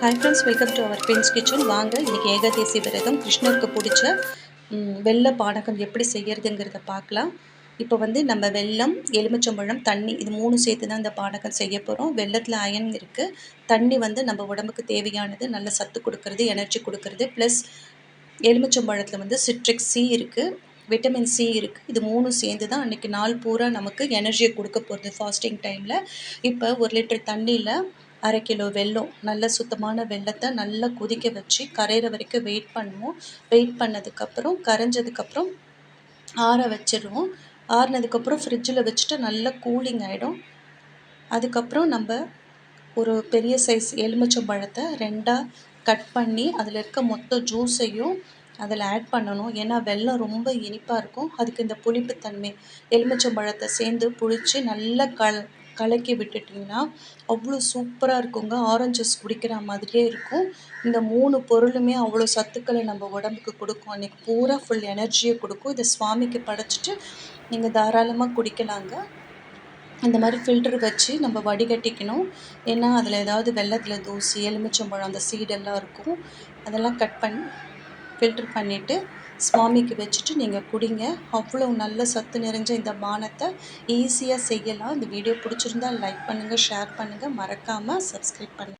Hi friends welcome to our Benz kitchen வாங்க இன்றைக்கி ஏகாதேசி விரதம். கிருஷ்ணருக்கு பிடிச்ச வெள்ள வெள்ளை பானகம் எப்படி செய்கிறதுங்கிறத பார்க்கலாம். இப்போ வந்து நம்ம வெல்லம் எலுமிச்சம்பழம் தண்ணி இது மூணு சேர்த்து தான் இந்த பானகம் செய்ய போகிறோம் வெள்ளத்தில் அயன் இருக்குது தண்ணி வந்து நம்ம உடம்புக்கு தேவையானது நல்ல சத்து கொடுக்கறது எனர்ஜி கொடுக்கறது. ப்ளஸ் எலுமிச்சம்பழத்தில் வந்து சிட்ரிக் சி இருக்குது விட்டமின் சி இருக்குது இது மூணும் சேர்ந்து தான் அன்றைக்கி நாள் பூரா நமக்கு எனர்ஜியை கொடுக்க போகிறது ஃபாஸ்டிங் டைமில் இப்போ ஒரு லிட்டர் தண்ணியில் அரை கிலோ வெல்லம் நல்ல சுத்தமான வெல்லத்தை நல்லா கொதிக்க வச்சு கரையிற வரைக்கும் வெயிட் பண்ணுவோம். வெயிட் பண்ணதுக்கப்புறம் கரைஞ்சதுக்கப்புறம் ஆற வச்சிடுவோம். ஆறினதுக்கப்புறம் ஃப்ரிட்ஜில் வச்சுட்டு நல்லா கூலிங் ஆகிடும் அதுக்கப்புறம் நம்ம ஒரு பெரிய சைஸ் எலுமிச்சம்பழத்தை ரெண்டாக கட் பண்ணி அதில் இருக்க மொத்த ஜூஸையும் அதில் ஆட் பண்ணணும். ஏன்னா வெல்லம் ரொம்ப இனிப்பாக இருக்கும். அதுக்கு இந்த புளிப்புத்தன்மை எலுமிச்சம்பழத்தை சேர்ந்து புளித்து நல்லா கல் கலக்கி விட்டுட்டிங்கன்னா அவ்வளோ சூப்பராக இருக்குங்க. ஆரஞ்சு ஜூஸ் குடிக்கிற மாதிரியே இருக்கும். இந்த மூணு பொருளுமே அவ்வளோ சத்துக்களை நம்ம உடம்புக்கு கொடுக்கும். அன்றைக்கி பூரா ஃபுல் எனர்ஜியை கொடுக்கும். இதை சுவாமிக்கு படைச்சிட்டு நீங்கள் தாராளமாக குடிக்கலாங்க. இந்த மாதிரி ஃபில்டர் வச்சு நம்ம வடிகட்டிக்கணும். ஏன்னா அதில் ஏதாவது வெள்ளத்தில் தூசி எலுமிச்சம்பழம் அந்த சீடெல்லாம் இருக்கும். அதெல்லாம் கட் பண்ணி ஃபில்டர் பண்ணிவிட்டு சுவாமிக்கு வச்சுட்டு நீங்கள் குடிங்க. அவ்வளோ நல்ல சத்து நிறைஞ்ச இந்த பானத்தை ஈஸியாக செய்யலாம். இந்த வீடியோ பிடிச்சிருந்தா லைக் பண்ணுங்கள் ஷேர் பண்ணுங்கள் மறக்காமல் சப்ஸ்கிரைப் பண்ணுங்கள்